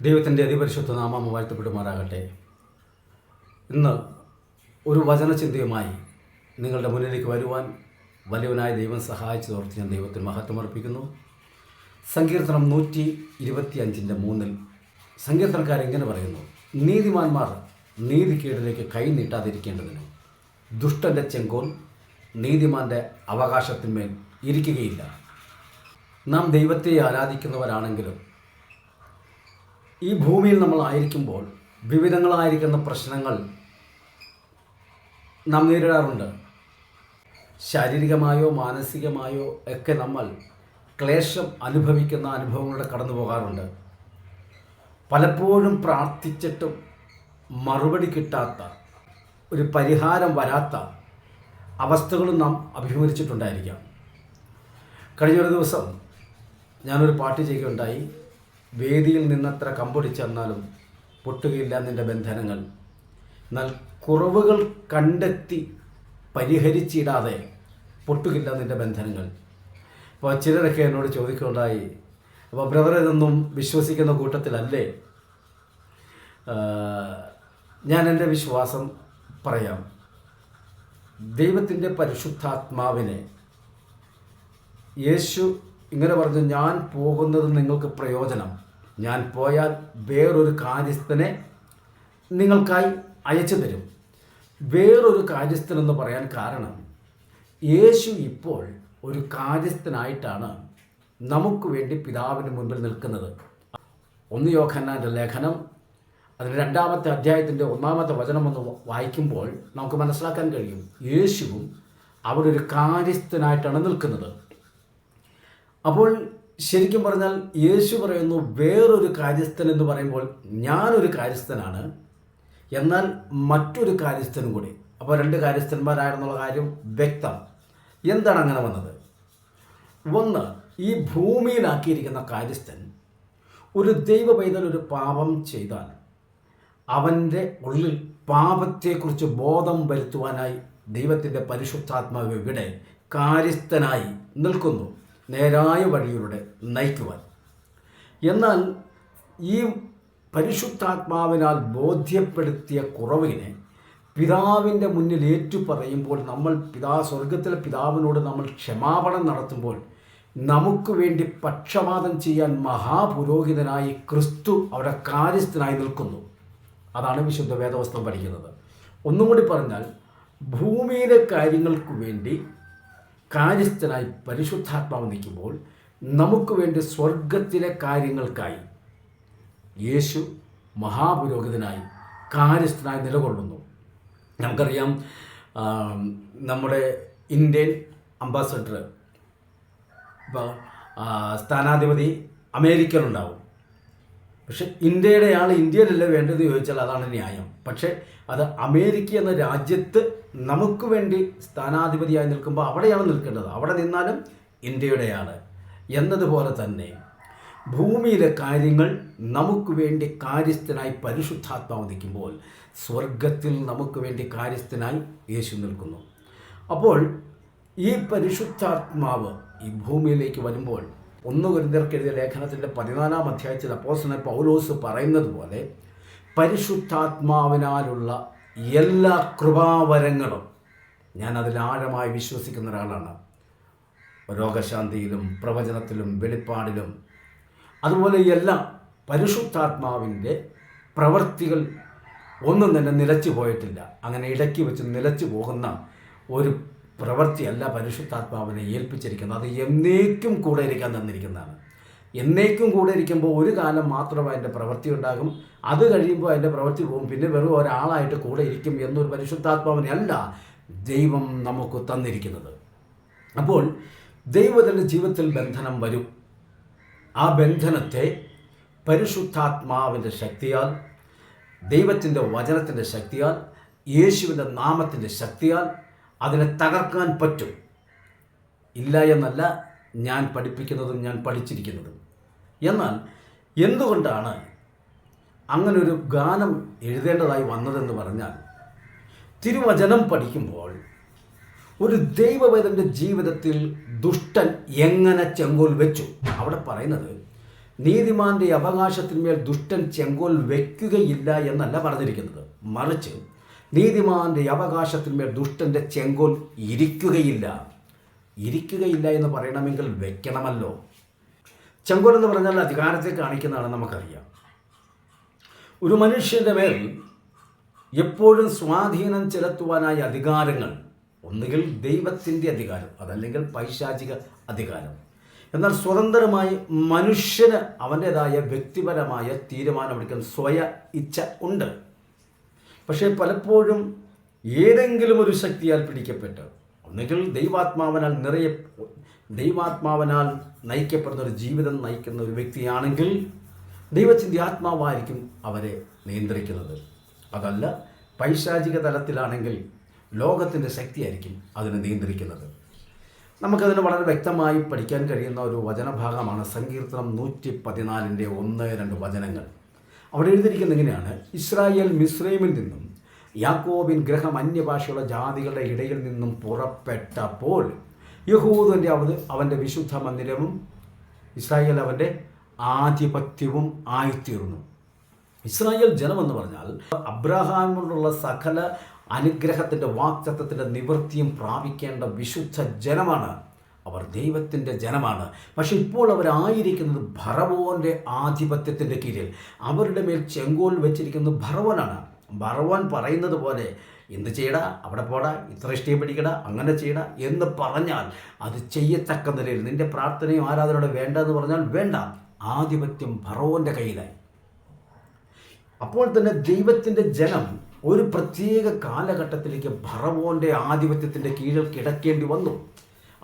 ദൈവത്തിന്റെ അതിപരിശുദ്ധ നാമം വാഴ്ത്തപ്പെടുമാറാകട്ടെ. ഇന്ന് ഒരു വചനചിന്തയുമായി നിങ്ങളുടെ മുന്നിലേക്ക് വരുവാൻ വലിയവനായ ദൈവം സഹായിച്ചതോർത്ത് ഞാൻ ദൈവത്തിന് മഹത്വമർപ്പിക്കുന്നു സങ്കീർത്തനം നൂറ്റി ഇരുപത്തി അഞ്ചിന്റെ മൂന്നിൽ സങ്കീർത്തനക്കാരെങ്ങനെ പറയുന്നു നീതിമാന്മാർ നീതിക്കേടിലേക്ക് കൈ നീട്ടാതിരിക്കേണ്ടതിന് ദുഷ്ടന്റെ ചെങ്കോൽ നീതിമാന്റെ അവകാശത്തിന്മേൽ ഇരിക്കുകയില്ല. നാം ദൈവത്തെ ആരാധിക്കുന്നവരാണെങ്കിലും ഈ ഭൂമിയിൽ നമ്മൾ ആയിരിക്കുമ്പോൾ വിവിധങ്ങളായിരിക്കുന്ന പ്രശ്നങ്ങൾ നാം നേരിടാറുണ്ട്. ശാരീരികമായോ മാനസികമായോ ഒക്കെ നമ്മൾ ക്ലേശം അനുഭവിക്കുന്ന അനുഭവങ്ങളുടെ കടന്നു പോകാറുണ്ട്. പലപ്പോഴും പ്രാർത്ഥിച്ചിട്ടും മറുപടി കിട്ടാത്ത ഒരു പരിഹാരം വരാത്ത അവസ്ഥകളും നാം അഭിമുഖിച്ചിട്ടുണ്ടായിരിക്കാം കഴിഞ്ഞൊരു ദിവസം ഞാനൊരു പാട്ട് ചെയ്യുകയുണ്ടായി. വേദിയിൽ നിന്നത്ര കമ്പൊടിച്ചെന്നാലും പൊട്ടുകയില്ല നിന്റെ ബന്ധനങ്ങൾ. എന്നാൽ കുറവുകൾ കണ്ടെത്തി പരിഹരിച്ചിടാതെ പൊട്ടുകില്ല നിന്റെ ബന്ധനങ്ങൾ. അപ്പോൾ ചിലരൊക്കെ എന്നോട് ചോദിക്കുകയുണ്ടായി അപ്പോൾ ബ്രദർ ഇതൊന്നും വിശ്വസിക്കുന്ന കൂട്ടത്തിലല്ലേ? ഞാൻ എന്റെ വിശ്വാസം പറയാം. ദൈവത്തിന്റെ പരിശുദ്ധാത്മാവിനെ യേശു ഇങ്ങനെ പറഞ്ഞു ഞാൻ പോകുന്നത് നിങ്ങൾക്ക് പ്രയോജനം. ഞാൻ പോയാൽ വേറൊരു കാര്യസ്ഥനെ നിങ്ങൾക്കായി അയച്ചു തരും. വേറൊരു കാര്യസ്ഥനെന്ന് പറയാൻ കാരണം യേശു ഇപ്പോൾ ഒരു കാര്യസ്ഥനായിട്ടാണ് നമുക്ക് വേണ്ടി പിതാവിന് മുൻപിൽ നിൽക്കുന്നത്. ഒന്ന് യോഖന്നാന്റെ ലേഖനം അതിന് രണ്ടാമത്തെ അധ്യായത്തിന്റെ ഒന്നാമത്തെ വചനം ഒന്ന് വായിക്കുമ്പോൾ നമുക്ക് മനസ്സിലാക്കാൻ കഴിയും യേശുവും അവിടെ ഒരു കാര്യസ്ഥനായിട്ടാണ് നിൽക്കുന്നത്. അപ്പോൾ ശരിക്കും പറഞ്ഞാൽ യേശു പറയുന്നു വേറൊരു കാര്യസ്ഥൻ എന്ന് പറയുമ്പോൾ ഞാനൊരു കാര്യസ്ഥനാണ്. എന്നാൽ മറ്റൊരു കാര്യസ്ഥനും കൂടി. അപ്പോൾ രണ്ട് കാര്യസ്ഥന്മാരായിരുന്നുള്ള കാര്യം വ്യക്തം. എന്താണ് അങ്ങനെ വന്നത്? ഒന്ന് ഈ ഭൂമിയിലാക്കിയിരിക്കുന്ന കാര്യസ്ഥൻ ഒരു ദൈവ പൈതൽ ഒരു പാപം ചെയ്താൽ അവന്റെ ഉള്ളിൽ പാപത്തെക്കുറിച്ച് ബോധം വരുത്തുവാനായി ദൈവത്തിന്റെ പരിശുദ്ധാത്മാവ് ഇവിടെ കാര്യസ്ഥനായി നിൽക്കുന്നു. നേരായ വഴിയിലൂടെ നയിക്കുവാൻ. എന്നാൽ ഈ പരിശുദ്ധാത്മാവിനാൽ ബോധ്യപ്പെടുത്തിയ കുറവിനെ പിതാവിന്റെ മുന്നിൽ ഏറ്റു പറയുമ്പോൾ നമ്മൾ പിതാ സ്വർഗത്തിലെ പിതാവിനോട് നമ്മൾ ക്ഷമാപണം നടത്തുമ്പോൾ നമുക്ക് വേണ്ടി പക്ഷപാതം ചെയ്യാൻ മഹാപുരോഹിതനായി ക്രിസ്തു അവിടെ കാര്യസ്ഥനായി നിൽക്കുന്നു. അതാണ് വിശുദ്ധ വേദവസ്ത്രം പഠിക്കുന്നത്. ഒന്നും കൂടി പറഞ്ഞാൽ ഭൂമിയിലെ കാര്യങ്ങൾക്ക് വേണ്ടി കാര്യസ്ഥനായി പരിശുദ്ധാത്മാവ് നിൽക്കുമ്പോൾ നമുക്ക് വേണ്ടി സ്വർഗത്തിലെ കാര്യങ്ങൾക്കായി യേശു മഹാപുരോഹിതനായി കാര്യസ്ഥനായി നിലകൊള്ളുന്നു. നമുക്കറിയാം നമ്മുടെ ഇന്ത്യൻ അംബാസഡർ സ്ഥാനാധിപതി അമേരിക്കയിലുണ്ടാവും. പക്ഷെ ഇന്ത്യയുടെ ആൾ ഇന്ത്യയിലല്ലേ വേണ്ടത് ചോദിച്ചാൽ അതാണ് ന്യായം. പക്ഷേ അത് അമേരിക്ക എന്ന രാജ്യത്ത് നമുക്ക് വേണ്ടി സ്ഥാനാധിപതിയായി നിൽക്കുമ്പോൾ അവിടെയാണ് നിൽക്കേണ്ടത്. അവിടെ നിന്നാലും ഇന്ത്യയുടെ ആൾ എന്നതുപോലെ തന്നെ ഭൂമിയിലെ കാര്യങ്ങൾ നമുക്ക് വേണ്ടി കാര്യസ്ഥനായി പരിശുദ്ധാത്മാവ് നിൽക്കുമ്പോൾ സ്വർഗത്തിൽ നമുക്ക് വേണ്ടി കാര്യസ്ഥനായി യേശു നിൽക്കുന്നു. അപ്പോൾ ഈ പരിശുദ്ധാത്മാവ് ഈ ഭൂമിയിലേക്ക് വരുമ്പോൾ ഒന്ന് കുരുന്തർക്ക് എഴുതിയ ലേഖനത്തിന്റെ പതിനാലാം അധ്യായത്തിൽ അപ്പോസ്തലൻ പൗലോസ് പറയുന്നത് പോലെ പരിശുദ്ധാത്മാവിനാലുള്ള എല്ലാ കൃപാവരങ്ങളും ഞാൻ അതിൽ ആഴമായി വിശ്വസിക്കുന്ന ഒരാളാണ്. രോഗശാന്തിയിലും പ്രവചനത്തിലും വെളിപ്പാടിലും അതുപോലെ എല്ലാം പരിശുദ്ധാത്മാവിന്റെ പ്രവൃത്തികൾ ഒന്നും തന്നെ നിലച്ചു പോയിട്ടില്ല. അങ്ങനെ ഇടയ്ക്ക് വെച്ച് നിലച്ചു പോകുന്ന ഒരു പ്രവൃത്തിയല്ല പരിശുദ്ധാത്മാവിനെ ഏൽപ്പിച്ചിരിക്കുന്നത്. അത് എന്നേക്കും കൂടെ ഇരിക്കാൻ തന്നിരിക്കുന്നതാണ്. എന്നേക്കും കൂടെ ഇരിക്കുമ്പോൾ ഒരു കാലം മാത്രം അതിന്റെ പ്രവൃത്തി ഉണ്ടാകും. അത് കഴിയുമ്പോൾ അതിന്റെ പ്രവൃത്തി പോകും. പിന്നെ വെറും ഒരാളായിട്ട് കൂടെ ഇരിക്കും എന്നൊരു പരിശുദ്ധാത്മാവിനെ അല്ല ദൈവം നമുക്ക് തന്നിരിക്കുന്നത്. അപ്പോൾ ദൈവത്തിന്റെ ജീവിതത്തിൽ ബന്ധനം വരും. ആ ബന്ധനത്തെ പരിശുദ്ധാത്മാവിന്റെ ശക്തിയാൽ ദൈവത്തിന്റെ വചനത്തിന്റെ ശക്തിയാൽ യേശുവിന്റെ നാമത്തിന്റെ ശക്തിയാൽ അതിനെ തകർക്കാൻ പറ്റും. ഇല്ല എന്നല്ല ഞാൻ പഠിപ്പിക്കുന്നതും ഞാൻ പഠിച്ചിരിക്കുന്നതും. എന്നാൽ എന്തുകൊണ്ടാണ് അങ്ങനൊരു ഗാനം എഴുതേണ്ടതായി വന്നതെന്ന് പറഞ്ഞാൽ തിരുവചനം പഠിക്കുമ്പോൾ ഒരു ദൈവവേദന്റെ ജീവിതത്തിൽ ദുഷ്ടൻ എങ്ങനെ ചെങ്കോൽ വെച്ചു? അവിടെ പറയുന്നത് നീതിമാന്റെ അവകാശത്തിന്മേൽ ദുഷ്ടൻ ചെങ്കോൽ വയ്ക്കുകയില്ല എന്നല്ല പറഞ്ഞിരിക്കുന്നത്. മറിച്ച് നീതിമാന്റെ അവകാശത്തിന്മേൽ ദുഷ്ടന്റെ ചെങ്കോൽ ഇരിക്കുകയില്ല. ഇരിക്കുകയില്ല എന്ന് പറയണമെങ്കിൽ വെക്കണമല്ലോ. ചെങ്കോൽ എന്ന് പറഞ്ഞാൽ അധികാരത്തെ കാണിക്കുന്നതാണ് നമുക്കറിയാം. ഒരു മനുഷ്യന്റെ മേൽ എപ്പോഴും സ്വാധീനം ചെലുത്തുവാനായ അധികാരങ്ങൾ ഒന്നുകിൽ ദൈവത്തിന്റെ അധികാരം അതല്ലെങ്കിൽ പൈശാചിക അധികാരം. എന്നാൽ സ്വതന്ത്രമായി മനുഷ്യന് അവന്റേതായ വ്യക്തിപരമായ തീരുമാനമെടുക്കാൻ സ്വയ ഇച്ഛ ഉണ്ട്. പക്ഷേ പലപ്പോഴും ഏതെങ്കിലും ഒരു ശക്തിയാൽ പിടിക്കപ്പെട്ട് ഒന്നുകിൽ ദൈവാത്മാവനാൽ നിറയെ ദൈവാത്മാവനാൽ നയിക്കപ്പെടുന്ന ഒരു ജീവിതം നയിക്കുന്ന ഒരു വ്യക്തിയാണെങ്കിൽ ദൈവത്തിന്റെ ആത്മാവായിരിക്കും അവരെ നിയന്ത്രിക്കുന്നത്. അതല്ല പൈശാചിക തലത്തിലാണെങ്കിൽ ലോകത്തിന്റെ ശക്തിയായിരിക്കും അതിനെ നിയന്ത്രിക്കുന്നത്. നമുക്കതിന് വളരെ വ്യക്തമായി പഠിക്കാൻ കഴിയുന്ന ഒരു വചനഭാഗമാണ് സങ്കീർത്തനം നൂറ്റി പതിനാലിന്റെ ഒന്ന് രണ്ട് വചനങ്ങൾ. അവിടെ എഴുതിയിരിക്കുന്നത് ഇങ്ങനെയാണ് ഇസ്രായേൽ മിസ്രൈമിൽ നിന്നും യാക്കോബിൻ ഗ്രഹം അന്യഭാഷയുള്ള ജാതികളുടെ ഇടയിൽ നിന്നും പുറപ്പെട്ടപ്പോൾ യഹൂദന്റെ അവത് അവന്റെ വിശുദ്ധ മന്ദിരവും ഇസ്രായേൽ അവന്റെ ആധിപത്യവും ആയിത്തീർന്നു. ഇസ്രായേൽ ജനമെന്ന് പറഞ്ഞാൽ അബ്രഹാമിനോടുള്ള സകല അനുഗ്രഹത്തിന്റെ വാക്തത്വത്തിന്റെ നിവൃത്തിയും പ്രാപിക്കേണ്ട വിശുദ്ധ ജനമാണ് അവർ ദൈവത്തിന്റെ ജനമാണ്. പക്ഷെ ഇപ്പോൾ അവരായിരിക്കുന്നത് ഭറവോന്റെ ആധിപത്യത്തിന്റെ കീഴിൽ. അവരുടെ മേൽ ചെങ്കോൽ വെച്ചിരിക്കുന്നത് ഭറവനാണ് ഭറവൻ പറയുന്നത് പോലെ എന്ത് ചെയ്യടാ അവിടെ പോടാ ഇത്ര ഇഷ്ടം പിടിക്കടാ അങ്ങനെ ചെയ്യടാ എന്ന് പറഞ്ഞാൽ അത് ചെയ്യത്തക്ക നിലയിൽ നിന്റെ പ്രാർത്ഥനയും ആരാധനയോടെ വേണ്ട എന്ന് പറഞ്ഞാൽ വേണ്ട. ആധിപത്യം ഭറവോന്റെ കയ്യിലായി. അപ്പോൾ തന്നെ ദൈവത്തിന്റെ ജനം ഒരു പ്രത്യേക കാലഘട്ടത്തിലേക്ക് ഭറവോന്റെ ആധിപത്യത്തിന്റെ കീഴിൽ കിടക്കേണ്ടി വന്നു.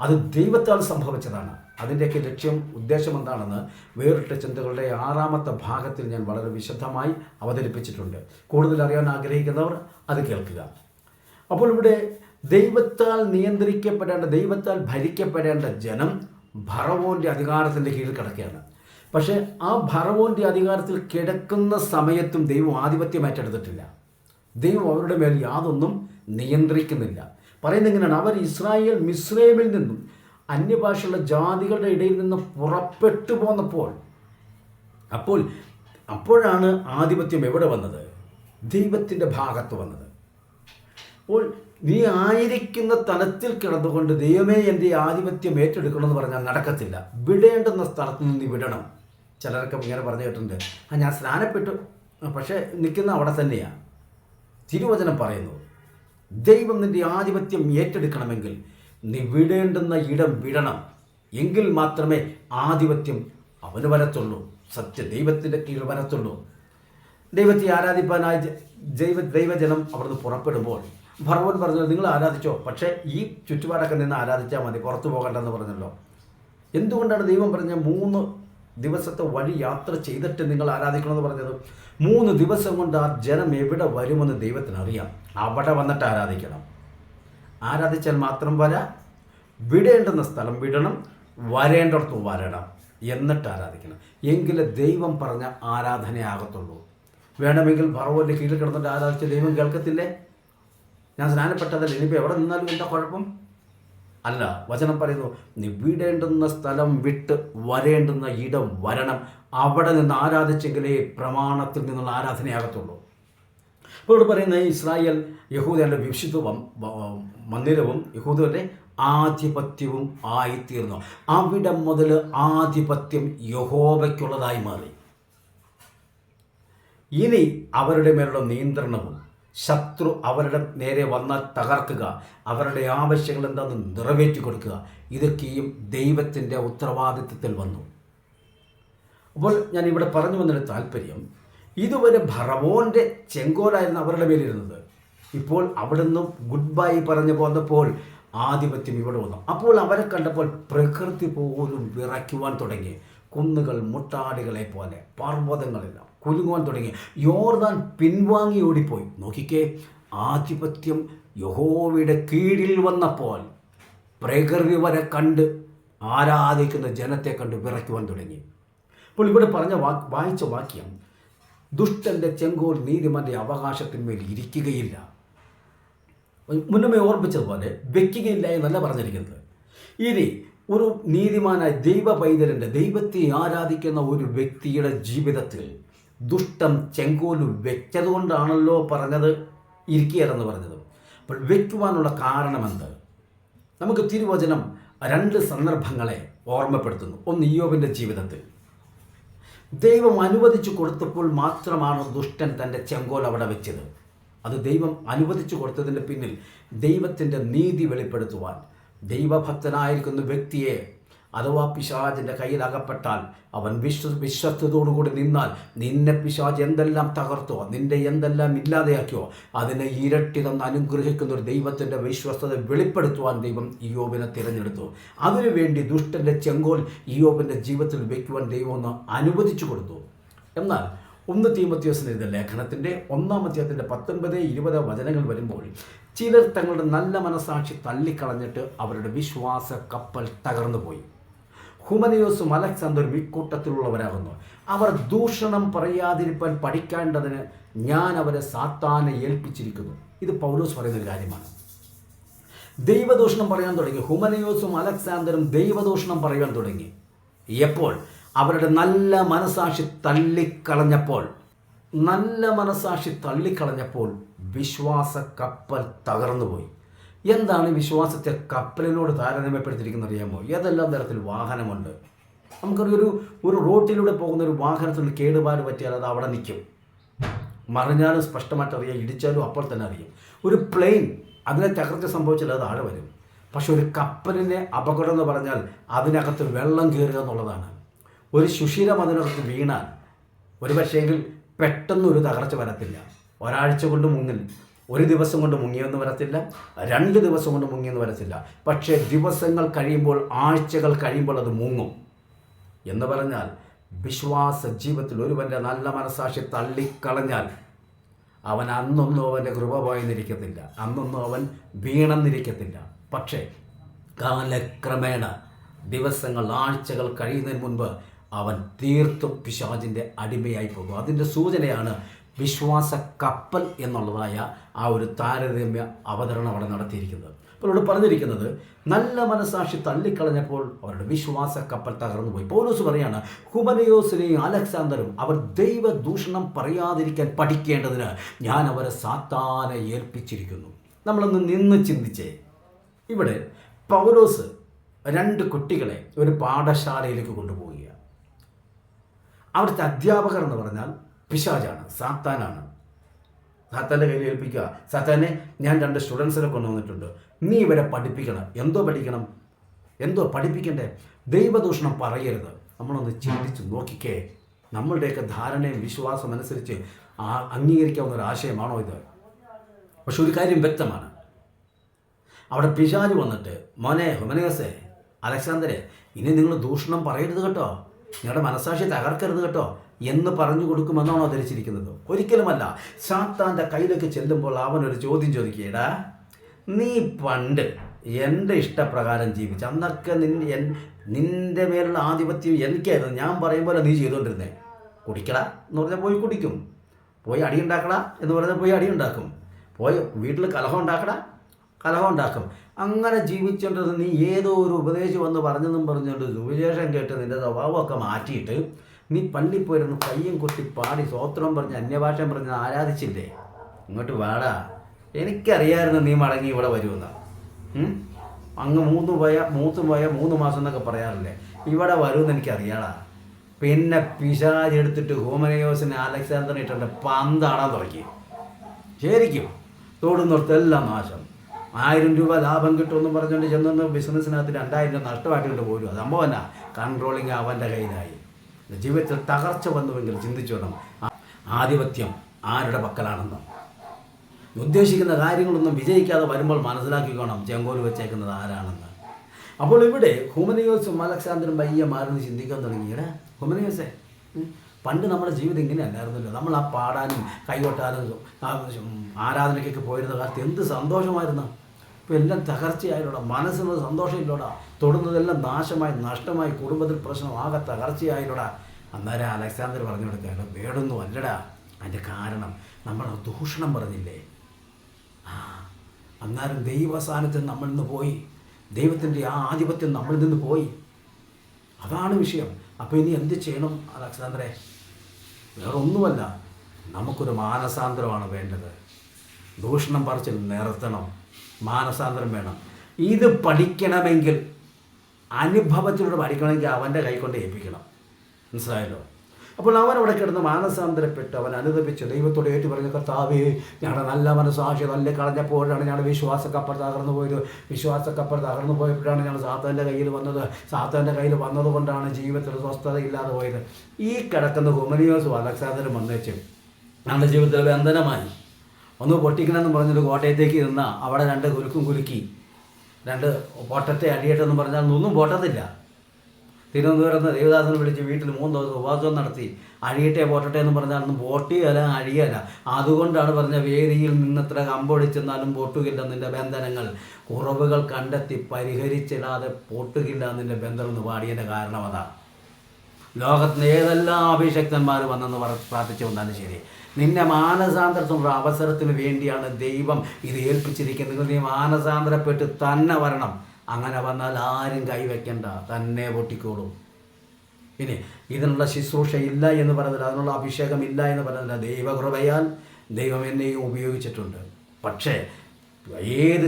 അത് ദൈവത്താൽ സംഭവിച്ചതാണ്. അതിന്റെയൊക്കെ ലക്ഷ്യം ഉദ്ദേശം എന്താണെന്ന് വേറിട്ട ചിന്തകളുടെ ആറാമത്തെ ഭാഗത്തിൽ ഞാൻ വളരെ വിശദമായി അവതരിപ്പിച്ചിട്ടുണ്ട്. കൂടുതൽ അറിയാൻ ആഗ്രഹിക്കുന്നവർ അത് കേൾക്കുക. അപ്പോൾ ഇവിടെ ദൈവത്താൽ നിയന്ത്രിക്കപ്പെടേണ്ട ദൈവത്താൽ ഭരിക്കപ്പെടേണ്ട ജനം ഭറവോന്റെ അധികാരത്തിന്റെ കീഴിൽ കിടക്കുകയാണ്. പക്ഷേ ആ ഭറവോന്റെ അധികാരത്തിൽ കിടക്കുന്ന സമയത്തും ദൈവം ആധിപത്യം ഏറ്റെടുത്തിട്ടില്ല. ദൈവം അവരുടെ മേൽ യാതൊന്നും നിയന്ത്രിക്കുന്നില്ല. പറയുന്നത് എങ്ങനെയാണ്? അവർ ഇസ്രായേൽ മിസ്രൈമിൽ നിന്നും അന്യഭാഷയുള്ള ജാതികളുടെ ഇടയിൽ നിന്ന് പുറപ്പെട്ടു പോന്നപ്പോൾ അപ്പോൾ അപ്പോഴാണ് ആധിപത്യം എവിടെ വന്നത്? ദൈവത്തിന്റെ ഭാഗത്ത് വന്നത്. അപ്പോൾ നീ ആയിരിക്കുന്ന തലത്തിൽ കിടന്നുകൊണ്ട് ദൈവമേ എന്റെ ആധിപത്യം ഏറ്റെടുക്കണമെന്ന് പറഞ്ഞാൽ നടക്കത്തില്ല. വിടേണ്ടുന്ന സ്ഥലത്ത് നിന്ന് നീ വിടണം. ചിലരൊക്കെ ഇങ്ങനെ പറഞ്ഞു കേട്ടിട്ടുണ്ട്. ആ ഞാൻ സ്നാനപ്പെട്ടു. പക്ഷേ നിൽക്കുന്ന അവിടെ തന്നെയാണ് തിരുവചനം പറയുന്നു. ദൈവം നിന്റെ ആധിപത്യം ഏറ്റെടുക്കണമെങ്കിൽ നീ വിടേണ്ടുന്ന ഇടം വിടണം. എങ്കിൽ മാത്രമേ ആധിപത്യം അവന് വരത്തുള്ളൂ. സത്യ ദൈവത്തിന്റെ കീഴിൽ വരത്തുള്ളൂ. ദൈവത്തെ ആരാധിപ്പാനായി ദൈവ ദൈവജനം അവിടുന്ന് പുറപ്പെടുമ്പോൾ ഭർവൻ പറഞ്ഞു നിങ്ങൾ ആരാധിച്ചോ? പക്ഷേ ഈ ചുറ്റുപാടൊക്കെ നിന്ന് ആരാധിച്ചാൽ മതി. പുറത്തു പോകണ്ടെന്ന് പറഞ്ഞല്ലോ. എന്തുകൊണ്ടാണ് ദൈവം പറഞ്ഞ മൂന്ന് ദിവസത്തെ വഴി യാത്ര ചെയ്തിട്ട് നിങ്ങൾ ആരാധിക്കണമെന്ന് പറഞ്ഞത്? മൂന്ന് ദിവസം കൊണ്ട് ആ ജനം എവിടെ വരുമെന്ന് ദൈവത്തിന് അറിയാം. അവിടെ വന്നിട്ട് ആരാധിക്കണം. ആരാധിച്ചാൽ മാത്രം വരാ. വിടേണ്ടുന്ന സ്ഥലം വിടണം. വരേണ്ടിടത്ത് വരണം. എന്നിട്ട് ആരാധിക്കണം. എങ്കിലേ ദൈവം പറഞ്ഞ ആരാധനയാകത്തുള്ളൂ വേണമെങ്കിൽ ഭർവന്റെ കീഴിൽ കിടന്നിട്ട് ആരാധിച്ച ദൈവം കേൾക്കത്തില്ലേ? ഞാൻ സ്നാനപ്പെട്ടതല്ല? ഇനിയിപ്പോൾ എവിടെ നിന്നാലും എന്താ കുഴപ്പം? അല്ല വചനം പറയുന്നു നീ വിടേണ്ടുന്ന സ്ഥലം വിട്ട് വരേണ്ടുന്ന ഇടം വരണം. അവിടെ നിന്ന് ആരാധിച്ചെങ്കിലേ പ്രമാണത്തിൽ നിന്നുള്ള ആരാധനയാകത്തുള്ളൂ. അപ്പോൾ ഇവിടെ പറയുന്ന ഇസ്രായേൽ യഹൂദയുടെ വിശുദ്ധവും മന്ദിരവും യഹൂദന്റെ ആധിപത്യവും ആയിത്തീർന്നു. അവിടെ മുതൽ ആധിപത്യം യഹോബയ്ക്കുള്ളതായി മാറി. ഇനി അവരുടെ മേലുള്ള നിയന്ത്രണവും ശത്രു അവരുടെ നേരെ വന്നാൽ തകർക്കുക. അവരുടെ ആവശ്യങ്ങൾ എന്താന്ന് നിറവേറ്റി കൊടുക്കുക. ഇതൊക്കെയും ദൈവത്തിന്റെ ഉത്തരവാദിത്വത്തിൽ വന്നു. അപ്പോൾ ഞാൻ ഇവിടെ പറഞ്ഞു വന്നൊരു താല്പര്യം. ഇതുവരെ ഭറവോന്റെ ചെങ്കോലായിരുന്നു അവരുടെ മേലിരുന്നത്. ഇപ്പോൾ അവിടുന്ന് ഗുഡ് ബൈ പറഞ്ഞു പോന്നപ്പോൾ ആധിപത്യം ഇവിടെ വന്നു. അപ്പോൾ അവരെ കണ്ടപ്പോൾ പ്രകൃതി പോലും വിറയ്ക്കുവാൻ തുടങ്ങി. കുന്നുകൾ മുട്ടാടികളെ പോലെ പർവതങ്ങളെല്ലാം കുലുങ്ങുവാൻ തുടങ്ങി. യോർദാൻ പിൻവാങ്ങി ഓടിപ്പോയി. നോക്കിക്കേ ആധിപത്യം യഹോവയുടെ കീഴിൽ വന്നപ്പോൾ പ്രകൃതി വരെ കണ്ട് ആരാധിക്കുന്ന ജനത്തെ കണ്ട് വിറയ്ക്കുവാൻ തുടങ്ങി. അപ്പോൾ ഇവിടെ പറഞ്ഞ വാ വായിച്ച വാക്യം ദുഷ്ടന്റെ ചെങ്കോൽ നീതിമാന്റെ അവകാശത്തിന്മേൽ ഇരിക്കുകയില്ല. മുന്നമേ ഓർപ്പിച്ചതുപോലെ വെക്കുകയില്ല എന്നല്ല പറഞ്ഞിരിക്കുന്നത്. ഇനി ഒരു നീതിമാനായ ദൈവ പൈതലിന്റെ ദൈവത്തെ ആരാധിക്കുന്ന ഒരു വ്യക്തിയുടെ ജീവിതത്തിൽ ദുഷ്ടം ചെങ്കോൽ വെച്ചതുകൊണ്ടാണല്ലോ പറഞ്ഞത് ഇരിക്കുകയെന്ന് പറഞ്ഞത്. അപ്പോൾ വെക്കുവാനുള്ള കാരണമെന്ത്? നമുക്ക് തിരുവചനം രണ്ട് സന്ദർഭങ്ങളെ ഓർമ്മപ്പെടുത്തുന്നു. ഒന്ന് ഇയോബിന്റെ ജീവിതത്തിൽ. ദൈവം അനുവദിച്ചു കൊടുത്തപ്പോൾ മാത്രമാണ് ദുഷ്ടൻ തന്റെ ചെങ്കോൽ അവിടെ വെച്ചത്. അത് ദൈവം അനുവദിച്ചു കൊടുത്തതിന്റെ പിന്നിൽ ദൈവത്തിന്റെ നീതി വെളിപ്പെടുത്തുവാൻ ദൈവഭക്തനായിരിക്കുന്ന വ്യക്തിയെ അഥവാ പിശാചിന്റെ കയ്യിൽ അകപ്പെട്ടാൽ അവൻ വിശ്വ വിശ്വസ്തയോടുകൂടി നിന്നാൽ നിന്നെ പിശാജ് എന്തെല്ലാം തകർത്തോ നിന്റെ എന്തെല്ലാം ഇല്ലാതെയാക്കിയോ അതിനെ ഇരട്ടി തന്ന് അനുഗ്രഹിക്കുന്ന ഒരു ദൈവത്തിന്റെ വിശ്വസ്തത വെളിപ്പെടുത്തുവാൻ ദൈവം യോബിനെ തിരഞ്ഞെടുത്തു. അതിനുവേണ്ടി ദുഷ്ടന്റെ ചെങ്കോൽ ഇയോബിന്റെ ജീവിതത്തിൽ വയ്ക്കുവാൻ ദൈവം ഒന്ന് അനുവദിച്ചു കൊടുത്തു. എന്നാൽ ഒന്ന് തീമത്യോസിന് ഇത് ലേഖനത്തിന്റെ ഒന്നാം അധ്യായത്തിന്റെ പത്തൊൻപത് ഇരുപത് വചനങ്ങൾ വരുമ്പോൾ ചിലർ തങ്ങളുടെ നല്ല മനസാക്ഷി തള്ളിക്കളഞ്ഞിട്ട് അവരുടെ വിശ്വാസ കപ്പൽ തകർന്നു പോയി. ഹുമനിയോസും അലക്സാണ്ടറും ഇക്കൂട്ടത്തിലുള്ളവരാകുന്നു അവർ ദൂഷണം പറയാതിരിക്കാൻ പഠിക്കേണ്ടതിന് ഞാൻ അവരെ സാത്താനെ ഏൽപ്പിച്ചിരിക്കുന്നു. ഇത് പൗലോസ് പറയുന്ന ഒരു കാര്യമാണ്. ദൈവദൂഷണം പറയാൻ തുടങ്ങി. ഹുമനിയോസും അലക്സാണ്ടറും ദൈവദൂഷണം പറയാൻ തുടങ്ങി. എപ്പോൾ? അവരുടെ നല്ല മനസാക്ഷി തള്ളിക്കളഞ്ഞപ്പോൾ. നല്ല മനസാക്ഷി തള്ളിക്കളഞ്ഞപ്പോൾ വിശ്വാസ കപ്പൽ തകർന്നുപോയി. എന്താണ് വിശ്വാസത്തെ കപ്പലിനോട് താരതമ്യപ്പെടുത്തിയിരിക്കുന്നത് അറിയാമോ? ഏതെല്ലാം തരത്തിൽ വാഹനമുണ്ട്? നമുക്കറിയാം ഒരു ഒരു റോട്ടിലൂടെ പോകുന്ന ഒരു വാഹനത്തിൽ കേടുപാട് പറ്റിയാൽ അത് അവിടെ നിൽക്കും. മറിഞ്ഞാലും സ്പഷ്ടമായിട്ട് അറിയാം ഇടിച്ചാലും അപ്പോൾ തന്നെ അറിയാം. ഒരു പ്ലെയിൻ അതിനെ തകർച്ച സംഭവിച്ചാൽ അത് ആഴെ വരും. പക്ഷെ ഒരു കപ്പലിനെ അപകടം എന്ന് പറഞ്ഞാൽ അതിനകത്ത് വെള്ളം കയറുക എന്നുള്ളതാണ്. ഒരു ശുഷിരം അതിനകത്ത് വീണാൽ ഒരു പക്ഷേങ്കിൽ പെട്ടെന്ന് ഒരു തകർച്ച വരത്തില്ല. ഒരാഴ്ച കൊണ്ട് മുങ്ങിൽ ഒരു ദിവസം കൊണ്ട് മുങ്ങിയെന്ന് വരത്തില്ല രണ്ട് ദിവസം കൊണ്ട് മുങ്ങിയെന്ന് വരത്തില്ല. പക്ഷേ ദിവസങ്ങൾ കഴിയുമ്പോൾ ആഴ്ചകൾ കഴിയുമ്പോൾ അത് മുങ്ങും. എന്ന് പറഞ്ഞാൽ വിശ്വാസ ജീവിതത്തിൽ ഒരുവന്റെ നല്ല മനസാക്ഷി തള്ളിക്കളഞ്ഞാൽ അവൻ അന്നൊന്നും അവന്റെ കൃപ പോയെന്നിരിക്കത്തില്ല. അന്നൊന്നും അവൻ വീണെന്നിരിക്കത്തില്ല. പക്ഷേ കാലക്രമേണ ദിവസങ്ങൾ ആഴ്ചകൾ കഴിയുന്നതിന് മുൻപ് അവൻ തീർത്തും പിശാചിന്റെ അടിമയായി പോകും. അതിന്റെ സൂചനയാണ് വിശ്വാസ കപ്പൽ എന്നുള്ളതായ ആ ഒരു താരതമ്യ അവതരണം അവിടെ നടത്തിയിരിക്കുന്നത്. അപ്പോൾ ഇവിടെ പറഞ്ഞിരിക്കുന്നത് നല്ല മനസാക്ഷി തള്ളിക്കളഞ്ഞപ്പോൾ അവരുടെ വിശ്വാസ കപ്പൽ തകർന്നു പോയി. പൗലോസ് പറയാണ് ഹുമനയോസിനെയും അലക്സാണ്ടറും അവർ ദൈവദൂഷണം പറയാതിരിക്കാൻ പഠിക്കേണ്ടതിന് ഞാൻ അവരെ സാത്താനെ ഏൽപ്പിച്ചിരിക്കുന്നു. നമ്മളൊന്ന് നിന്ന് ചിന്തിച്ചേ. ഇവിടെ പൗലോസ് രണ്ട് കുട്ടികളെ ഒരു പാഠശാലയിലേക്ക് കൊണ്ടുപോവുകയാണ്. അവിടുത്തെ അധ്യാപകർ എന്ന് പറഞ്ഞാൽ പിശാജാണ് സാത്താനാണ്. സാത്താന്റെ കയ്യിൽ ഏൽപ്പിക്കുക. സാത്താനെ ഞാൻ രണ്ട് സ്റ്റുഡൻസിനെ കൊണ്ടുവന്നിട്ടുണ്ട്. നീ ഇവരെ പഠിപ്പിക്കണം. എന്തോ പഠിക്കണം? എന്തോ പഠിപ്പിക്കണ്ടേ? ദൈവദൂഷണം പറയരുത്. നമ്മളൊന്ന് ചിന്തിച്ച് നോക്കിക്കേ. നമ്മളുടെയൊക്കെ ധാരണയും വിശ്വാസം അനുസരിച്ച് അംഗീകരിക്കാവുന്ന ഒരു ആശയമാണോ ഇത്? പക്ഷെ ഒരു കാര്യം വ്യക്തമാണ്. അവിടെ പിശാജ് വന്നിട്ട് മോനെ ഹുമനേസേ അലക്സാണ്ടരെ ഇനി നിങ്ങൾ ദൂഷണം പറയരുത് കേട്ടോ. നിങ്ങളുടെ മനസാക്ഷി തകർക്കരുത് കേട്ടോ. എന്ന് പറഞ്ഞു കൊടുക്കുമെന്നാണോ ധരിച്ചിരിക്കുന്നത്? ഒരിക്കലുമല്ല. സാത്താന്റെ കയ്യിലേക്ക് ചെല്ലുമ്പോൾ അവൻ ഒരു ചോദ്യം ചോദിക്കുകയടാ നീ പണ്ട് എന്റെ ഇഷ്ടപ്രകാരം ജീവിച്ചു അന്നൊക്കെ നിൻ നിന്റെ മേലുള്ള ആധിപത്യം എനിക്കായിരുന്നു. ഞാൻ പറയും പോലെ നീ ചെയ്തുകൊണ്ടിരുന്നേ കുടിക്കടാ എന്ന് പറഞ്ഞാൽ പോയി കുടിക്കും. പോയി അടി ഉണ്ടാക്കടാ എന്ന് പറഞ്ഞാൽ പോയി അടി ഉണ്ടാക്കും. പോയി വീട്ടിൽ കലഹം ഉണ്ടാക്കടാ കലഹം ഉണ്ടാക്കും. അങ്ങനെ ജീവിച്ചുകൊണ്ടിരുന്ന നീ ഏതോ ഒരു ഉപദേശം വന്ന് പറഞ്ഞെന്നും പറഞ്ഞുകൊണ്ട് സുവിശേഷം കേട്ട് നിന്റെ സ്വഭാവമൊക്കെ മാറ്റിയിട്ട് നീ പള്ളി പോയിരുന്നു കയ്യും കൊട്ടി പാടി സ്വോത്രം പറഞ്ഞ് അന്യഭാഷം പറഞ്ഞ് ആരാധിച്ചില്ലേ? ഇങ്ങോട്ട് വാടാ. എനിക്കറിയായിരുന്നു നീ മടങ്ങി ഇവിടെ വരുമെന്ന്. അങ്ങ് മൂന്ന് പോയ മൂത്ത് പോയ മൂന്ന് മാസം എന്നൊക്കെ പറയാറില്ലേ? ഇവിടെ വരുമെന്ന് എനിക്കറിയാടാ. പിന്നെ പിശാജ് എടുത്തിട്ട് ഹോമനയോസിനെ അലക്സാണ്ടറിനെ ഇട്ടുണ്ട് പന്താടാൻ തുടങ്ങി. ശരിക്കും തൊടുന്നിടത്തെല്ലാം നാശം. ആയിരം രൂപ ലാഭം കിട്ടുമെന്ന് പറഞ്ഞുകൊണ്ട് ചെന്നൊന്ന് ബിസിനസ്സിനകത്ത് രണ്ടായിരം രൂപ നഷ്ടമാക്കിയിട്ട് പോരും. അത് അമ്മ തന്നെ കൺട്രോളിങ് അവന്റെ കയ്യിലായി. ജീവിതത്തിൽ തകർച്ച വന്നുവെങ്കിൽ ചിന്തിച്ചു വേണം ആധിപത്യം ആരുടെ പക്കലാണെന്ന്? ഉദ്ദേശിക്കുന്ന കാര്യങ്ങളൊന്നും വിജയിക്കാതെ വരുമ്പോൾ മനസ്സിലാക്കിക്കോണം ചെങ്കോൽ വെച്ചേക്കുന്നത് ആരാണെന്ന്. അപ്പോൾ ഇവിടെ ഹുമനിയോസും അലക്സാണ്ടറും മാറുന്നു ചിന്തിക്കാൻ തുടങ്ങിയടാ ഹുമനിയോസേ പണ്ട് നമ്മുടെ ജീവിതം ഇങ്ങനെയല്ലായിരുന്നല്ലോ. നമ്മൾ ആ പാടാനും കൈകൊട്ടാനും ആരാധനയ്ക്കൊക്കെ പോയിരുന്ന കാലത്ത് എന്ത് സന്തോഷമായിരുന്നു. ഇപ്പോൾ എല്ലാം തകർച്ചയായില്ലോടാ? മനസ്സിന് സന്തോഷമില്ലോടാ? തൊടുന്നതെല്ലാം നാശമായി നഷ്ടമായി കുടുംബത്തിൽ പ്രശ്നം ആകെ തകർച്ചയായില്ലോടാ? അന്നേരം അലക്സാണ്ടർ പറഞ്ഞു കൊടുക്കുകയാണ് വേടൊന്നും അല്ലടാ. അതിന്റെ കാരണം നമ്മൾ ദൂഷണം പറഞ്ഞില്ലേ? ആ അന്നേരം ദൈവസാന്നിധ്യം നമ്മളിൽ നിന്ന് പോയി. ദൈവത്തിന്റെ ആ ആധിപത്യം നമ്മളിൽ നിന്ന് പോയി. അതാണ് വിഷയം. അപ്പോൾ ഇനി എന്ത് ചെയ്യണം അലക്സാന്ദ്രെ വേറെ ഒന്നുമല്ല നമുക്കൊരു മാനസാന്തരമാണ് വേണ്ടത്. ദൂഷണം പറിച്ചിൽ നിർത്തണം മാനസാന്തരം വേണം. ഇത് പഠിക്കണമെങ്കിൽ അനുഭവത്തിലൂടെ പഠിക്കണമെങ്കിൽ അവന്റെ കൈകൊണ്ട് ഏൽപ്പിക്കണം. മനസ്സിലായല്ലോ? അപ്പോൾ അവൻ അവിടെ കിടന്ന് മാനസാന്തരപ്പെട്ട് അവൻ അനുദപിച്ച് ദൈവത്തോട് ഏറ്റു പറഞ്ഞ കർത്താവേ ഞങ്ങളുടെ നല്ല മനസ്സാക്ഷി നല്ല കളഞ്ഞപ്പോഴാണ് ഞങ്ങളുടെ വിശ്വാസക്കപ്പർ തകർന്നു പോയത്. വിശ്വാസക്കപ്പർ തകർന്നു പോയപ്പോഴാണ് ഞങ്ങൾ സാത്താന്റെ കയ്യിൽ വന്നത്. സാത്താന്റെ കയ്യിൽ വന്നതുകൊണ്ടാണ് ജീവിതത്തിൽ സ്വസ്ഥത ഇല്ലാതെ പോയത്. ഈ കിടക്കുന്ന ഹുമനിയോസും അലക്സാണ്ടറും വന്നേച്ച് ഞങ്ങളുടെ ജീവിതത്തിൽ ബന്ധനമായി ഒന്ന് പൊട്ടിക്കണമെന്ന് പറഞ്ഞൊരു കോട്ടയത്തേക്ക് ഇരുന്ന അവിടെ രണ്ട് കുരുക്കും കുരുക്കി. രണ്ട് പൊട്ടത്തെ അടിയട്ടെന്ന് പറഞ്ഞാൽ ഒന്നും പൊട്ടത്തില്ല. തിരുവനന്തപുരത്ത് ദേവദാസനെ വിളിച്ച് വീട്ടിൽ മൂന്ന് ദിവസം ഉപവാസം നടത്തി. അഴിയട്ടെ പോട്ടട്ടെ എന്ന് പറഞ്ഞാൽ ഒന്നും പൊട്ടിയല്ല അഴിയല്ല അതുകൊണ്ടാണ് പറഞ്ഞ വേദിയിൽ നിന്നത്ര കമ്പൊടിച്ചെന്നാലും പൊട്ടുകില്ല നിന്റെ ബന്ധനങ്ങൾ. കുറവുകൾ കണ്ടെത്തി പരിഹരിച്ചിടാതെ പൊട്ടുകില്ല നിന്റെ ബന്ധം എന്ന് പാടിയതിന്റെ കാരണം അതാണ് ലോകത്തിന് ഏതെല്ലാം അഭിഷക്തന്മാർ വന്നെന്ന് പ്രാർത്ഥിച്ചു വന്നാലും ശരി. നിന്നെ മാനസാന്തരത്തിനുള്ള അവസരത്തിന് വേണ്ടിയാണ് ദൈവം ഇത് ഏൽപ്പിച്ചിരിക്കുന്നത്. നീ മാനസാന്തരപ്പെട്ട് തന്നെ വരണം. അങ്ങനെ വന്നാൽ ആരും കൈവയ്ക്കണ്ട. തന്നെ പൊട്ടിക്കോളൂ. ഇനി ഇതിനുള്ള ശുശ്രൂഷ ഇല്ല എന്ന് പറഞ്ഞില്ല അതിനുള്ള അഭിഷേകം ഇല്ല എന്ന് പറഞ്ഞില്ല ദൈവകൃപയാൽ ദൈവം എന്നെയും ഉപയോഗിച്ചിട്ടുണ്ട്. പക്ഷേ ഏത്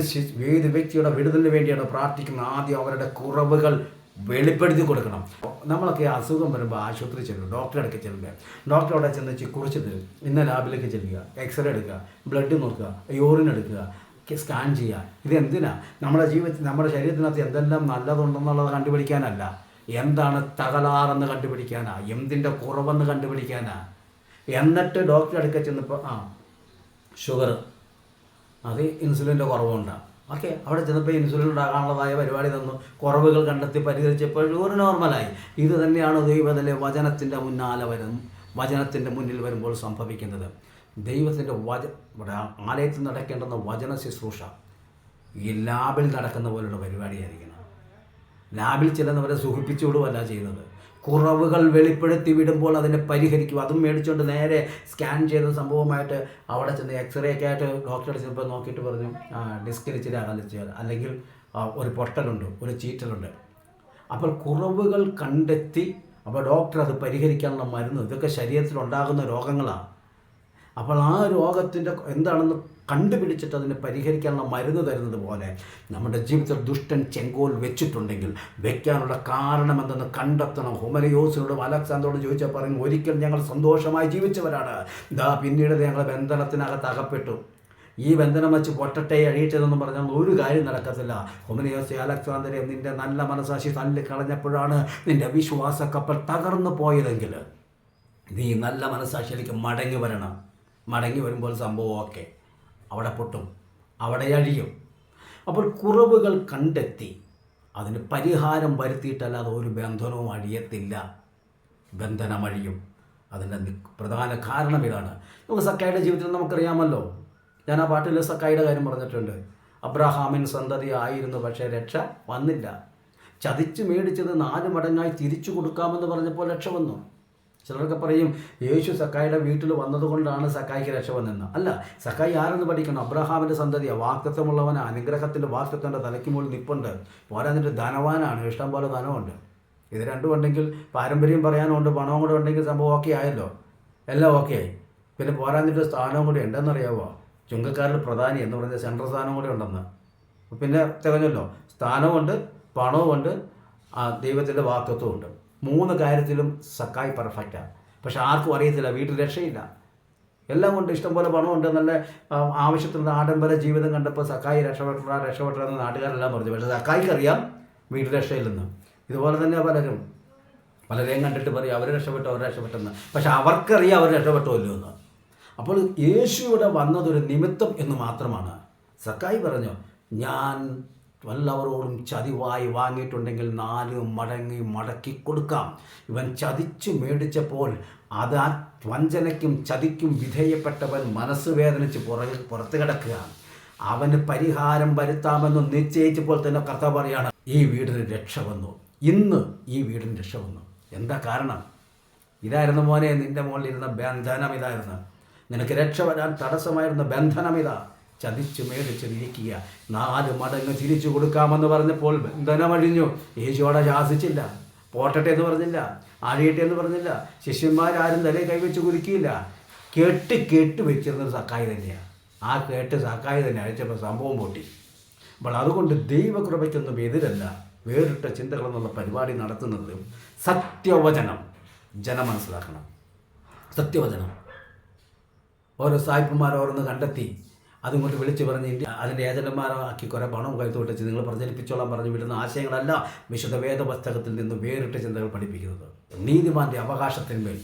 ഏത് വ്യക്തിയുടെ വിടുതലിന് വേണ്ടിയാണ് പ്രാർത്ഥിക്കുന്നത് ആദ്യം അവരുടെ കുറവുകൾ വെളിപ്പെടുത്തി കൊടുക്കണം. നമ്മളൊക്കെ അസുഖം വരുമ്പോൾ ആശുപത്രി ചെല്ലും ഡോക്ടറെ അടുക്ക് ചെല്ലുക ഡോക്ടർ അവിടെ ചെന്ന് കുറിച്ച് തരും. ഇന്ന ലാബിലേക്ക് ചെല്ലുക എക്സ്റേ എടുക്കുക ബ്ലഡ് നോക്കുക യൂറിൻ എടുക്കുക സ്കാൻ ചെയ്യുക. ഇത് എന്തിനാ? നമ്മുടെ ജീവിതത്തിൽ നമ്മുടെ ശരീരത്തിനകത്ത് എന്തെല്ലാം നല്ലതുണ്ടെന്നുള്ളത് കണ്ടുപിടിക്കാനല്ല. എന്താണ് തകരാറെന്ന് കണ്ടുപിടിക്കാനാ? എന്തിന്റെ കുറവെന്ന് കണ്ടുപിടിക്കാനാ? എന്നിട്ട് ഡോക്ടറെ അടുക്ക ചെന്നപ്പോൾ ആ ഷുഗർ അത് ഇൻസുലിന്റെ കുറവുണ്ടാകും ഓക്കെ അവിടെ ചെന്നപ്പോൾ ഇൻസുലിൻ ഉണ്ടാകാനുള്ളതായ പരിപാടി തന്നു. കുറവുകൾ കണ്ടെത്തി പരിഹരിച്ചപ്പോൾ ഒരു നോർമലായി ഇത് തന്നെയാണ് ദൈവത്തിന്റെ വചനത്തിന്റെ മുന്നാലെ വരും വചനത്തിന്റെ മുന്നിൽ വരുമ്പോൾ സംഭവിക്കുന്നത്. ദൈവത്തിന്റെ വച ആലയത്തിൽ നടക്കേണ്ടുന്ന വചന ശുശ്രൂഷ ഈ ലാബിൽ നടക്കുന്ന പോലുള്ള പരിപാടിയായിരിക്കണം. ലാബിൽ ചെല്ലുന്നവരെ സുഖിപ്പിച്ചു വിടുവല്ല ചെയ്യുന്നത്. കുറവുകൾ വെളിപ്പെടുത്തി വിടുമ്പോൾ അതിനെ പരിഹരിക്കും. അതും മേടിച്ചുകൊണ്ട് നേരെ സ്കാൻ ചെയ്ത സംഭവമായിട്ട് അവിടെ ചെന്ന് എക്സ്റേ ഒക്കെ ആയിട്ട് ഡോക്ടറെ ചെന്നപ്പോൾ നോക്കിയിട്ട് പറഞ്ഞു ഡിസ്കിൽ ഇച്ചിരി അകലിച്ചാൽ അല്ലെങ്കിൽ ഒരു പൊട്ടലുണ്ട് ഒരു ചീറ്റലുണ്ട്. അപ്പോൾ കുറവുകൾ കണ്ടെത്തി അപ്പോൾ ഡോക്ടർ അത് പരിഹരിക്കാനുള്ള മരുന്ന് ഇതൊക്കെ ശരീരത്തിൽ ഉണ്ടാകുന്ന രോഗങ്ങളാണ് അപ്പോൾ ആ രോഗത്തിന്റെ എന്താണെന്ന് കണ്ടുപിടിച്ചിട്ട് അതിനെ പരിഹരിക്കാനുള്ള മരുന്ന് തരുന്നത് പോലെ നമ്മുടെ ജീവിതത്തിൽ ദുഷ്ടൻ ചെങ്കോൽ വെച്ചിട്ടുണ്ടെങ്കിൽ വെക്കാനുള്ള കാരണം എന്തെന്ന് കണ്ടെത്തണം. ഹുമനയോസിനോട് അലക്സാന്തോട് ചോദിച്ചാൽ പറയും ഒരിക്കൽ ഞങ്ങൾ സന്തോഷമായി ജീവിച്ചവരാണ്. ഇതാ പിന്നീട് ഞങ്ങൾ ബന്ധനത്തിനകത്ത് അകപ്പെട്ടു. ഈ ബന്ധനം വെച്ച് പൊട്ടട്ടെ അഴിയിട്ടതെന്ന് പറഞ്ഞാൽ ഒരു കാര്യം നടക്കത്തില്ല. ഹുമനയോസി അലക്സാന്തരെ നിന്റെ നല്ല മനസാശി തല്ലി കളഞ്ഞപ്പോഴാണ് നിന്റെ വിശ്വാസ കപ്പൽ തകർന്നു പോയതെങ്കിൽ നീ നല്ല മനസ്സാക്ഷിയിലേക്ക് മടങ്ങി വരണം. മടങ്ങി വരുമ്പോൾ സംഭവമൊക്കെ അവിടെ പൊട്ടും അവിടെ അഴിയും. അപ്പോൾ കുറവുകൾ കണ്ടെത്തി അതിന് പരിഹാരം വരുത്തിയിട്ടല്ലാതെ ഒരു ബന്ധനവും അഴിയത്തില്ല. ബന്ധനം അഴിയും അതിന്റെ പ്രധാന കാരണം ഇതാണ്. നമുക്ക് സക്കായുടെ ജീവിതത്തിൽ നമുക്കറിയാമല്ലോ. ഞാൻ ആ പാട്ടിൽ സക്കായുടെ കാര്യം പറഞ്ഞിട്ടുണ്ട്. അബ്രഹാമിൻ സന്തതി ആയിരുന്നു പക്ഷേ രക്ഷ വന്നില്ല. ചതിച്ച് മേടിച്ചത് നാല് മടങ്ങായി തിരിച്ചു കൊടുക്കാമെന്ന് പറഞ്ഞപ്പോൾ രക്ഷ വന്നു. ചിലരൊക്കെ പറയും യേശു സക്കായിയുടെ വീട്ടിൽ വന്നതുകൊണ്ടാണ് സക്കായിക്ക് രക്ഷ വന്നെന്ന് അല്ല സക്കായി ആരെന്ന് പഠിക്കണം? അബ്രഹാമിന്റെ സന്തതിയാണ് വാക്തത്വമുള്ളവന് അനുഗ്രഹത്തിന്റെ വാക്തത്വന്റെ തലയ്ക്ക് മുകളിൽ നിപ്പുണ്ട്. പോരാതിന്റെ ധനവാനാണ്. ഇഷ്ടം പോലെ ധനമുണ്ട് ഇത് രണ്ടും ഉണ്ടെങ്കിൽ പാരമ്പര്യം പറയാനുണ്ട് പണവും കൂടെ ഉണ്ടെങ്കിൽ സംഭവം ഓക്കെ ആയല്ലോ. എല്ലാം ഓക്കെ ആയി പിന്നെ പോരാതിന്റെ സ്ഥാനവും കൂടി ഉണ്ടെന്നറിയാവോ? ചുങ്കക്കാരുടെ പ്രധാനി എന്ന് പറഞ്ഞ സെൻട്രൽ സ്ഥാനവും കൂടി ഉണ്ടെന്ന്. പിന്നെ തികഞ്ഞല്ലോ. സ്ഥാനവുമുണ്ട് പണവുമുണ്ട് ദൈവത്തിന്റെ വാക്തത്വം ഉണ്ട് മൂന്ന് കാര്യത്തിലും സക്കായി പെർഫെക്റ്റാണ് പക്ഷെ ആർക്കും അറിയത്തില്ല വീട്ടിൽ രക്ഷയില്ല. എല്ലാം കൊണ്ട് ഇഷ്ടംപോലെ പണമുണ്ട് നല്ല ആവശ്യത്തിന് ആഡംബര ജീവിതം കണ്ടപ്പോൾ സക്കായി രക്ഷപ്പെട്ട രക്ഷപ്പെട്ട നാട്ടുകാരെല്ലാം പറഞ്ഞു. പക്ഷേ സക്കായിക്ക് അറിയാം വീട്ടിൽ രക്ഷയില്ലെന്ന്. ഇതുപോലെ തന്നെ പലരും. പലരെയും കണ്ടിട്ട് പറയും അവർ രക്ഷപ്പെട്ടു അവർ രക്ഷപ്പെട്ടെന്ന്. പക്ഷെ അവർക്കറിയാം അവർ രക്ഷപ്പെട്ടുമല്ലോ എന്ന്. അപ്പോൾ യേശു ഇവിടെ വന്നതൊരു നിമിത്തം എന്ന് മാത്രമാണ് സക്കായി പറഞ്ഞു ഞാൻ വല്ലവരോടും ചതിവായി വാങ്ങിയിട്ടുണ്ടെങ്കിൽ നാല് മടങ്ങി മടക്കി കൊടുക്കാം. ഇവൻ ചതിച്ചു മേടിച്ചപ്പോൾ അത് ആ വഞ്ചനയ്ക്കും ചതിക്കും വിധേയപ്പെട്ടവൻ മനസ്സ് വേദനിച്ച് പുറകെ പുറത്ത് കിടക്കുക. അവന് പരിഹാരം വരുത്താമെന്ന് നിശ്ചയിച്ചപ്പോൾ തന്നെ കർത്താവ് പറയാണ് ഈ വീടിന് രക്ഷ വന്നു. ഇന്ന് ഈ വീടിന് രക്ഷ വന്നു. എന്താ കാരണം? ഇതായിരുന്നു മോനെ നിന്റെ മുകളിലിരുന്ന ബന്ധനം ഇതായിരുന്നു. നിനക്ക് രക്ഷ വരാൻ തടസ്സമായിരുന്ന ബന്ധനം ഇതാ. ചതിച്ചു മേടിച്ചിരിക്കുക നാല് മടങ്ങ് തിരിച്ചു കൊടുക്കാമെന്ന് പറഞ്ഞപ്പോൾ ബന്ധനമഴിഞ്ഞു. യേശുവോടെ ശാസിച്ചില്ല. പോട്ടട്ടെ എന്ന് പറഞ്ഞില്ല. ആഴിയട്ടെ എന്ന് പറഞ്ഞില്ല. ശിഷ്യന്മാരാരും തലേ കൈവച്ച് കുരുക്കിയില്ല കേട്ട് കേട്ട് വെച്ചിരുന്നത് സക്കായി തന്നെയാണ് ആ കേട്ട് സക്കായി തന്നെ അയച്ചപ്പോൾ സംഭവം പൊട്ടി. അപ്പോൾ അതുകൊണ്ട് ദൈവകൃപയ്ക്കൊന്നും എതിരല്ല. വേറിട്ട ചിന്തകളെന്നുള്ള പരിപാടി നടത്തുന്നത് സത്യവചനം ജനം മനസ്സിലാക്കണം. സത്യവചനം. ഓരോ സായിപ്പന്മാർ ഓരോന്ന് കണ്ടെത്തി. അതുകൊണ്ട് വിളിച്ച് പറഞ്ഞ് അതിന്റെ ഏജന്റുമാരാക്കി കുറേ പണം കൈത്തോട്ട് നിങ്ങൾ പ്രചരിപ്പിച്ചോളാൻ പറഞ്ഞു വിടുന്ന ആശയങ്ങളല്ല വിശുദ്ധ വേദ പുസ്തകത്തിൽ നിന്ന് വേറിട്ട ചിന്തകൾ പഠിപ്പിക്കുന്നത്. നീതിമാന്റെ അവകാശത്തിന്മേൽ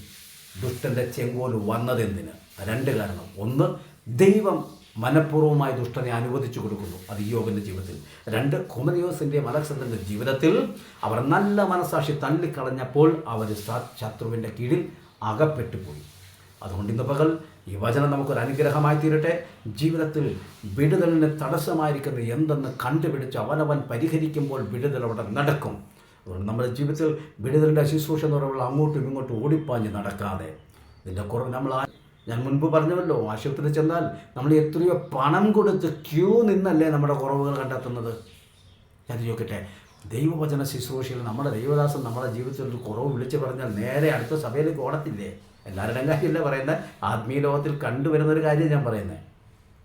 ദുഷ്ടന്റെ ചെങ്കോൽ വന്നതെന്തിന് രണ്ട് കാരണം. ഒന്ന് ദൈവം മനഃപൂർവമായി ദുഷ്ടനെ അനുവദിച്ചു കൊടുക്കുന്നു. അത് യോഗന്റെ ജീവിതത്തിൽ. രണ്ട് കുമരിയോസിന്റെ അലക്സണ്ടറിന്റെ ജീവിതത്തിൽ അവർ നല്ല മനസാക്ഷി തള്ളിക്കളഞ്ഞപ്പോൾ അവർ ശത്രുവിന്റെ കീഴിൽ അകപ്പെട്ടു പോയി അതുകൊണ്ട് ഇന്ന് പകൽ ഈ വചനം നമുക്കൊരു അനുഗ്രഹമായി തീരട്ടെ. ജീവിതത്തിൽ വിടുതലിന് തടസ്സമായിരിക്കുന്ന എന്തെന്ന് കണ്ടുപിടിച്ച് അവനവൻ പരിഹരിക്കുമ്പോൾ വിടുതൽ അവിടെ നടക്കും. അതുകൊണ്ട് നമ്മുടെ ജീവിതത്തിൽ വിടുതലിന്റെ ശുശ്രൂഷ എന്ന് പറയുമ്പോൾ അങ്ങോട്ടും ഇങ്ങോട്ടും ഓടിപ്പാഞ്ഞ് നടക്കാതെ. ഇതിന്റെ കുറവ് നമ്മൾ ഞാൻ മുൻപ് പറഞ്ഞുവല്ലോ ആശുപത്രിയിൽ ചെന്നാൽ നമ്മൾ എത്രയോ പണം കൊടുത്ത് ക്യൂ നിന്നല്ലേ നമ്മുടെ കുറവുകൾ കണ്ടെത്തുന്നത്. ഞാൻ ചോദിക്കട്ടെ ദൈവവചന ശുശ്രൂഷയിൽ നമ്മുടെ ദൈവദാസൻ നമ്മുടെ ജീവിതത്തിൽ ഒരു കുറവ് വിളിച്ചു പറഞ്ഞാൽ നേരെ അടുത്ത സഭയിലേക്ക് ഓടത്തില്ലേ? എല്ലാവരുടെയും കാര്യമല്ല പറയുന്നത് ആത്മീയ ലോകത്തിൽ കണ്ടുവരുന്ന ഒരു കാര്യം ഞാൻ പറയുന്നത്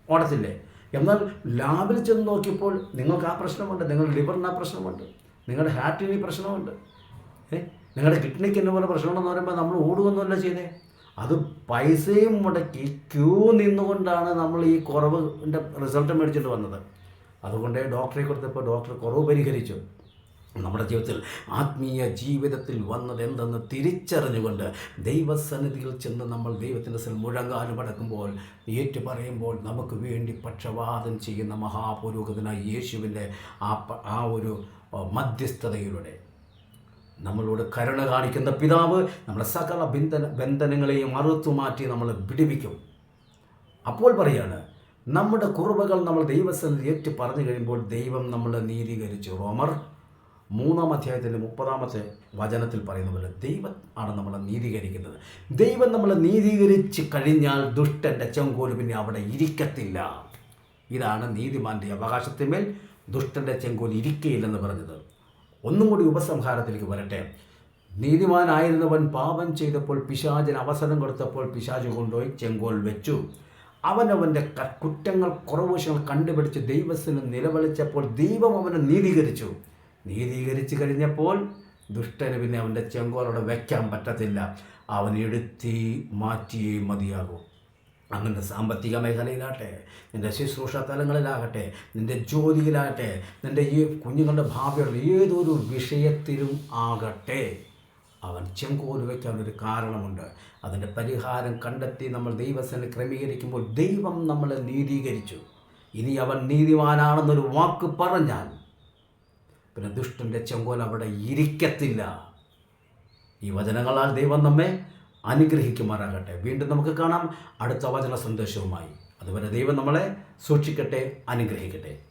ഓടത്തില്ലേ എന്നാൽ ലാബിൽ ചെന്ന് നോക്കിയപ്പോൾ നിങ്ങൾക്ക് ആ പ്രശ്നമുണ്ട് നിങ്ങളുടെ ലിവറിന് ആ പ്രശ്നമുണ്ട് നിങ്ങളുടെ ഹാർട്ടിന് ഈ പ്രശ്നമുണ്ട്. ഏ? നിങ്ങളുടെ കിഡ്നിക്ക് എന്നെ പോലെ പ്രശ്നമുണ്ടെന്ന് പറയുമ്പോൾ നമ്മൾ ഓടുകയൊന്നുമല്ല ചെയ്തേ അത് പൈസയും മുടക്കി ക്യൂ നിന്നുകൊണ്ടാണ് നമ്മൾ ഈ കുറവിന്റെ റിസൾട്ട് മേടിച്ചിട്ട് വന്നത്. അതുകൊണ്ട് ഡോക്ടറെ കൊടുത്തപ്പോൾ ഡോക്ടർ കുറവ് പരിഹരിച്ചു. നമ്മുടെ ജീവിതത്തിൽ ആത്മീയ ജീവിതത്തിൽ വന്നത് എന്തെന്ന് തിരിച്ചറിഞ്ഞുകൊണ്ട് ദൈവസന്നിധിയിൽ ചെന്ന് നമ്മൾ ദൈവത്തിന്റെ സ്ഥലം മുഴങ്ങാനും അടക്കുമ്പോൾ ഏറ്റു പറയുമ്പോൾ നമുക്ക് വേണ്ടി പക്ഷവാദം ചെയ്യുന്ന മഹാപുരോഹിതനായ യേശുവിന്റെ ആ ആ ഒരു മധ്യസ്ഥതയിലൂടെ. നമ്മളോട് കരുണ കാണിക്കുന്ന പിതാവ് നമ്മുടെ സകല ബന്ധന ബന്ധനങ്ങളെയും അറുത്തു മാറ്റി നമ്മളെ പിടിപ്പിക്കും അപ്പോൾ പറയാണ് നമ്മുടെ കുറവുകൾ നമ്മൾ ദൈവസന്നിധി ഏറ്റു പറഞ്ഞു കഴിയുമ്പോൾ ദൈവം നമ്മളെ നീതീകരിച്ചു. റോമർ മൂന്നാം അധ്യായത്തിന്റെ മുപ്പതാമത്തെ വചനത്തിൽ പറയുന്നത് ദൈവം ആണ് നമ്മളെ നീതീകരിക്കുന്നത്. ദൈവം നമ്മളെ നീതീകരിച്ച് കഴിഞ്ഞാൽ ദുഷ്ടന്റെ ചെങ്കോൽ പിന്നെ അവിടെ ഇരിക്കത്തില്ല. ഇതാണ് നീതിമാന്റെ അവകാശത്തിന്മേൽ ദുഷ്ടന്റെ ചെങ്കോൽ ഇരിക്കയില്ലെന്ന് പറഞ്ഞത്. ഒന്നും കൂടി ഉപസംഹാരത്തിലേക്ക് വരട്ടെ. നീതിമാനായിരുന്നവൻ പാപം ചെയ്തപ്പോൾ പിശാചിന് അവസരം കൊടുത്തപ്പോൾ പിശാജ് കൊണ്ടുപോയി ചെങ്കോൽ വെച്ചു. അവനവന്റെ കുറ്റങ്ങൾ കുറവശങ്ങൾ കണ്ടുപിടിച്ച് ദൈവത്തിന് നിലവിളിച്ചപ്പോൾ ദൈവം അവനെ നീതീകരിച്ചു. നീതീകരിച്ചു കഴിഞ്ഞപ്പോൾ ദുഷ്ടന് പിന്നെ അവന്റെ ചെങ്കോലോടെ വയ്ക്കാൻ പറ്റത്തില്ല. അവൻ എടുത്തി മാറ്റിയേ മതിയാകും. അങ്ങനെ സാമ്പത്തിക മേഖലയിലാകട്ടെ നിന്റെ ശുശ്രൂഷ തലങ്ങളിലാകട്ടെ നിന്റെ ജോലിയിലാകട്ടെ നിന്റെ ഈ കുഞ്ഞുങ്ങളുടെ ഭാവിയുള്ള ഏതൊരു വിഷയത്തിലും ആകട്ടെ അവൻ ചെങ്കോൽ വയ്ക്കാൻ ഒരു കാരണമുണ്ട്. അതിന്റെ പരിഹാരം കണ്ടെത്തി നമ്മൾ ദൈവസനെ ക്രമീകരിക്കുമ്പോൾ ദൈവം നമ്മളെ നീതീകരിച്ചു. ഇനി അവൻ നീതിമാനാണെന്നൊരു വാക്ക് പറഞ്ഞാൽ പിന്നെ ദുഷ്ടന്റെ ചെങ്കോൽ അവിടെ ഇരിക്കത്തില്ല. ഈ വചനങ്ങളാൽ ദൈവം നമ്മെ അനുഗ്രഹിക്കുമാറാകട്ടെ. വീണ്ടും നമുക്ക് കാണാം അടുത്ത വചന സന്ദേശവുമായി. അതുവരെ ദൈവം നമ്മളെ സൂക്ഷിക്കട്ടെ അനുഗ്രഹിക്കട്ടെ.